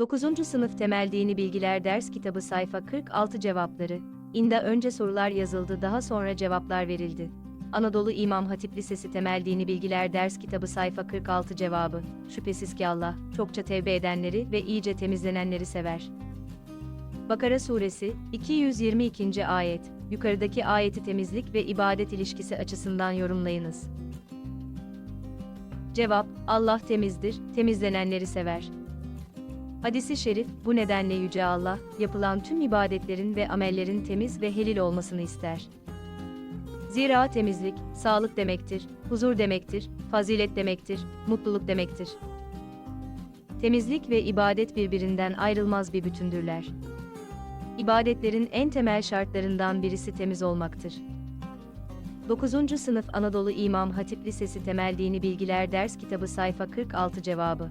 9. Sınıf Temel Dini Bilgiler Ders Kitabı Sayfa 46 Cevapları İnda önce sorular yazıldı daha sonra cevaplar verildi. Anadolu İmam Hatip Lisesi Temel Dini Bilgiler Ders Kitabı Sayfa 46 Cevabı Şüphesiz ki Allah, çokça tevbe edenleri ve iyice temizlenenleri sever. Bakara Suresi, 222. Ayet Yukarıdaki ayeti temizlik ve ibadet ilişkisi açısından yorumlayınız. Cevap, Allah temizdir, temizlenenleri sever. Hadisi şerif, bu nedenle Yüce Allah, yapılan tüm ibadetlerin ve amellerin temiz ve helil olmasını ister. Zira temizlik, sağlık demektir, huzur demektir, fazilet demektir, mutluluk demektir. Temizlik ve ibadet birbirinden ayrılmaz bir bütündürler. İbadetlerin en temel şartlarından birisi temiz olmaktır. 9. Sınıf Anadolu İmam Hatip Lisesi Temel Dini Bilgiler Ders Kitabı Sayfa 46 Cevabı